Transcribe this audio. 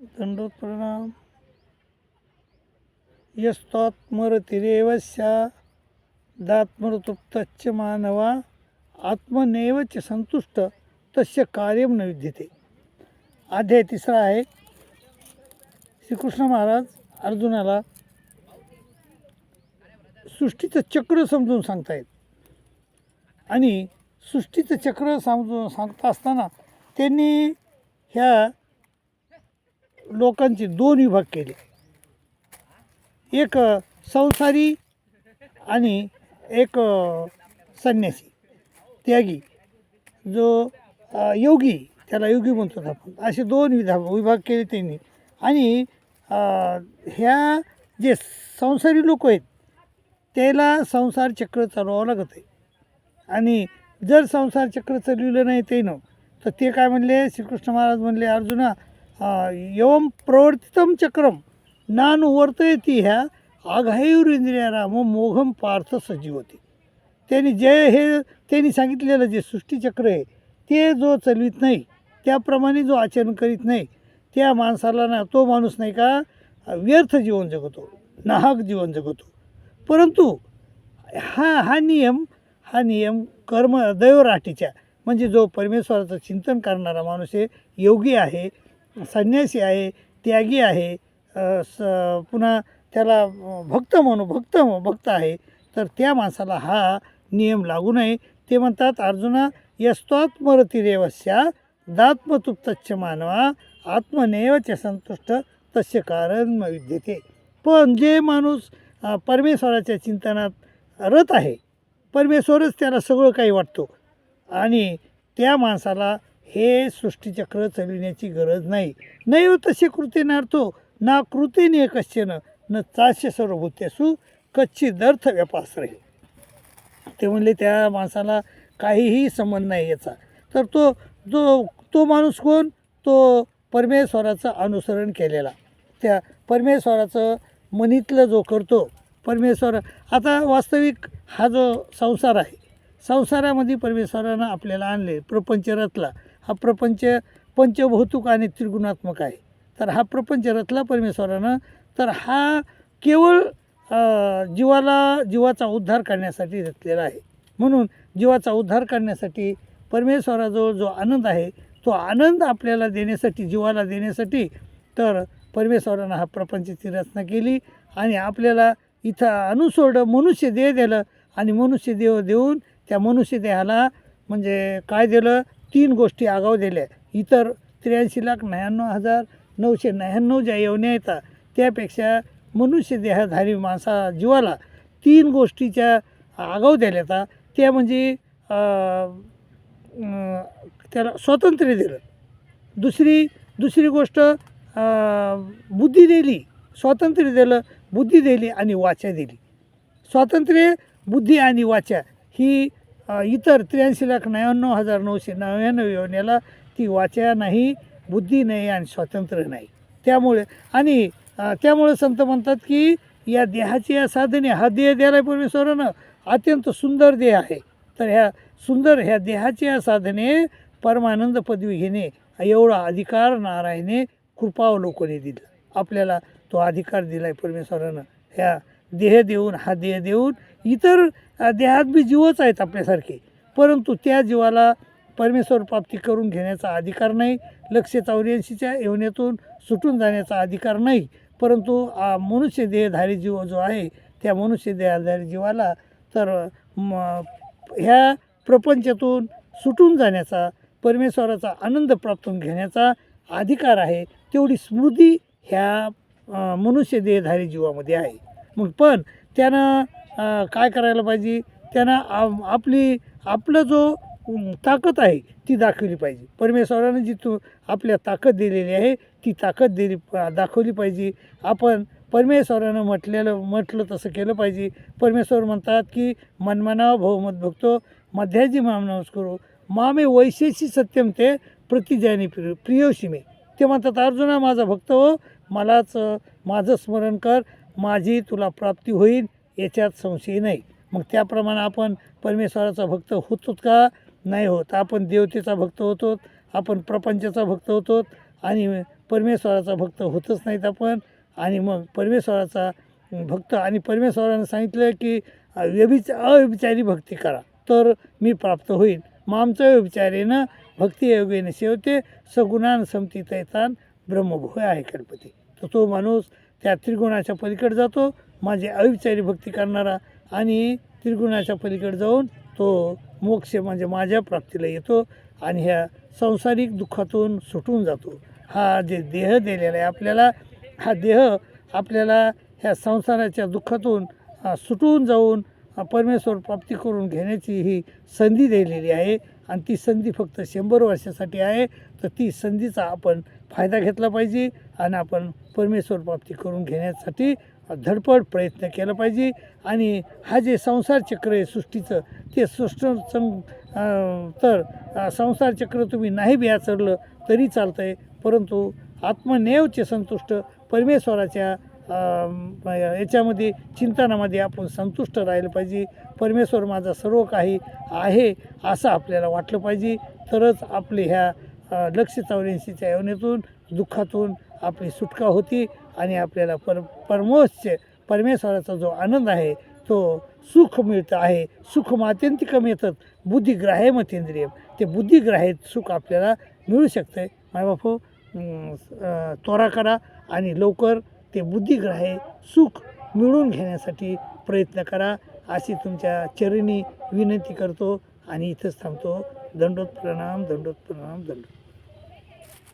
दंडोत प्रणाम यस्त्वात्मरतिरेवस्या दात्मरतुप्तच्च मानवा आत्मनेव च संतुष्ट तस्य कार्य न विद्यते। अध्याय तिसरा आहे। श्रीकृष्ण महाराज अर्जुनाला सृष्टीचं चक्र समजून सांगतायत। आणि सृष्टीचं चक्र समजून सांगता असताना त्यांनी ह्या लोकांचे दोन विभाग केले. एक संसारी आणि एक संन्यासी. त्यागी जो योगी त्याला योगी म्हणतो आपण. असे दोन विधा विभाग केले त्यांनी. आणि ह्या जे संसारी लोक आहेत त्याला संसार चक्र चालवावं लागत आहे. आणि जर संसार चक्र चालविलं नाही त्यानं तर ते काय म्हणले? श्रीकृष्ण महाराज म्हणले अर्जुना एवं प्रवर्तितं प्रवर्तितम चक्रम नानुवर्तयती ह्या आघायुरिंद्रियाराम इंद्रिया राम मोघम पार्थ सजीवते। त्यांनी जे हे त्यांनी सांगितलेलं जे सृष्टीचक्र आहे ते जो चलवीत नाही त्याप्रमाणे जो आचरण करीत नाही त्या माणसाला ना तो माणूस नाही का व्यर्थ जीवन जगतो नाहक जीवन जगतो. परंतु हा हा नियम हा नियम कर्म दैवराठीच्या म्हणजे जो परमेश्वराचं चिंतन करणारा माणूस आहे योगी आहे संन्यासी आहे त्यागी आहे स पुन्हा त्याला भक्त म्हणू भक्त भक्त आहे तर त्या माणसाला हा नियम लागू नये. ते म्हणतात अर्जुना यस्त्वात्मरतिरेवस्या दात्मतुप्तच्छ मानवा आत्मनेवच संतुष्ट तस्य कारण विद्यते पण जे माणूस परमेश्वराच्या चिंतनात रत आहे परमेश्वरच त्याला सगळं काही वाटतो. आणि त्या माणसाला हे सृष्टीचक्र चालविण्याची गरज नाही. नैव तसे कृतेनार्थो ना कृतीने कश्चन न चास्य सर्वभूतेसु कच्चिदर्थ व्यापाश्रय ते म्हणले त्या माणसाला काहीही संबंध नाही याचा. तर तो जो तो माणूस कोण? तो परमेश्वराचं अनुसरण केलेला. त्या परमेश्वराचं मनीतलं जो करतो परमेश्वर आता वास्तविक हा जो संसार आहे संसारामध्ये परमेश्वरानं आपल्याला आणले प्रपंच रचला हा प्रपंच पंचभौतुक आणि त्रिगुणात्मक आहे. तर हा प्रपंच रचला परमेश्वरानं तर हा केवळ जीवाला जीवाचा उद्धार करण्यासाठी रचलेला आहे. म्हणून जीवाचा उद्धार करण्यासाठी परमेश्वराजवळ जो आनंद आहे तो आनंद आपल्याला देण्यासाठी जीवाला देण्यासाठी तर परमेश्वरानं हा प्रपंचाची रचना केली आणि आपल्याला इथं अनुसोड मनुष्य देह दिलं आणि मनुष्य देह देऊन त्या मनुष्य देहाला म्हणजे काय दिलं? तीन गोष्टी आगाव दिल्या. इतर त्र्याऐंशी लाख नव्याण्णव हजार नऊशे नव्याण्णव ज्या येवण्या येतात त्यापेक्षा मनुष्य देहाधारी माणसा जीवाला तीन गोष्टीच्या आगाव दिल्या आता त्या म्हणजे त्याला स्वातंत्र्य दिलं. दुसरी दुसरी गोष्ट बुद्धी दिली. स्वातंत्र्य दिलं बुद्धी दिली आणि वाचा दिली. स्वातंत्र्य बुद्धी आणि वाचा ही इतर त्र्याऐंशी लाख नव्याण्णव हजार नऊशे नव्याण्णव योजनेला ती वाचा नाही बुद्धी नाही आणि स्वातंत्र्य नाही. त्यामुळे आणि त्यामुळे संत म्हणतात की या देहाची या साधने हा देह द्यायला परमेश्वरानं अत्यंत सुंदर देह आहे. तर ह्या सुंदर ह्या देहाची या साधने परमानंद पदवी घेणे एवढा अधिकार नारायणे कृपावलोकने दिला. आपल्याला तो अधिकार दिला आहे परमेश्वरानं. ह्या देह देऊन हा देह देऊन इतर देहात बी जीवच आहेत आपल्यासारखे. परंतु त्या जीवाला परमेश्वर प्राप्ती करून घेण्याचा अधिकार नाही लक्ष चौऱ्याऐंशीच्या येवण्यातून सुटून जाण्याचा अधिकार नाही. परंतु मनुष्य देहधारी जीव जो आहे त्या मनुष्य देहधारी जीवाला तर म ह्या प्रपंचातून सुटून जाण्याचा परमेश्वराचा आनंद प्राप्त घेण्याचा अधिकार आहे तेवढी स्मृती ह्या मनुष्य देहधारी जीवामध्ये आहे. मग पण त्यानं काय करायला पाहिजे? त्यानं आपली आपलं जो ताकद आहे ती दाखवली पाहिजे. परमेश्वरानं जी तू आपल्या ताकद दिलेली आहे ती ताकद दिली दाखवली पाहिजे. आपण परमेश्वरानं म्हटलेलं म्हटलं तसं केलं पाहिजे. परमेश्वर म्हणतात की मनमनाव भाऊ भक्तो मध्याजी माम करू मामे वैशेषी सत्यम ते प्रतिजानी प्रिय प्रियोशी मे ते म्हणतात अर्जुना माझा भक्त हो. मलाच माझं स्मरण कर. माझी तुला प्राप्ती होईल याच्यात संशय नाही. मग त्याप्रमाणे आपण परमेश्वराचा भक्त होतोच का? नाही होत. आपण देवतेचा भक्त होतो आपण प्रपंचाचा भक्त होतो आणि परमेश्वराचा भक्त होतच नाहीत आपण. आणि मग परमेश्वराचा भक्त आणि परमेश्वरानं सांगितलं की व्यभिच अव्यभिचारी भक्ती करा तर मी प्राप्त होईल मग आमचं व्यभिचारेनं भक्ती योगेने शेवते सगुणान समती तैतान ब्रह्मभोय आहे गणपती. तर तो माणूस त्या त्रिगुणाच्या पलीकडे जातो माझे अविचारी भक्ती करणारा आणि त्रिगुणाच्या पलीकडे जाऊन तो मोक्ष म्हणजे माझ्या प्राप्तीला येतो आणि ह्या संसारिक दुःखातून सुटून जातो. हा जे देह दिलेला आहे आपल्याला हा देह आपल्याला ह्या संसाराच्या दुःखातून सुटून जाऊन परमेश्वर प्राप्ती करून घेण्याची ही संधी दिलेली आहे. आणि ती संधी फक्त शंभर वर्षासाठी आहे तर ती संधीचा आपण फायदा घेतला पाहिजे आणि आपण परमेश्वर प्राप्ती करून घेण्यासाठी धडपड प्रयत्न केला पाहिजे. आणि हा जे संसार चक्र आहे सृष्टीचं ते सृष्ट तर संसार चक्र तुम्ही नाही बिया चढलं तरी चालतं आहे परंतु आत्मनेवचे संतुष्ट परमेश्वराच्या याच्यामध्ये चिंतनामध्ये आपण संतुष्ट राहिलं पाहिजे. परमेश्वर माझा सर्व काही आहे असं आपल्याला वाटलं पाहिजे. तरच आपले ह्या लक्ष चौऱ्याऐंशीच्या योनेतून दुःखातून आपली सुटका होती आणि आपल्याला पर परमोच्च परमेश्वराचा जो आनंद आहे तो सुख मिळतं आहे. सुख मात्यंतिकम येतात बुद्धिग्राह्य मतेंद्रिय. ते बुद्धिग्राह्य सुख आपल्याला मिळू शकतं आहे मायबापू अं, त्वरा करा आणि लवकर ते बुद्धिग्राह्य सुख मिळवून घेण्यासाठी प्रयत्न करा अशी तुमच्या चरणी विनंती करतो आणि इथंच थांबतो. दंडोत प्रणाम दंडोत प्रणाम दंडोत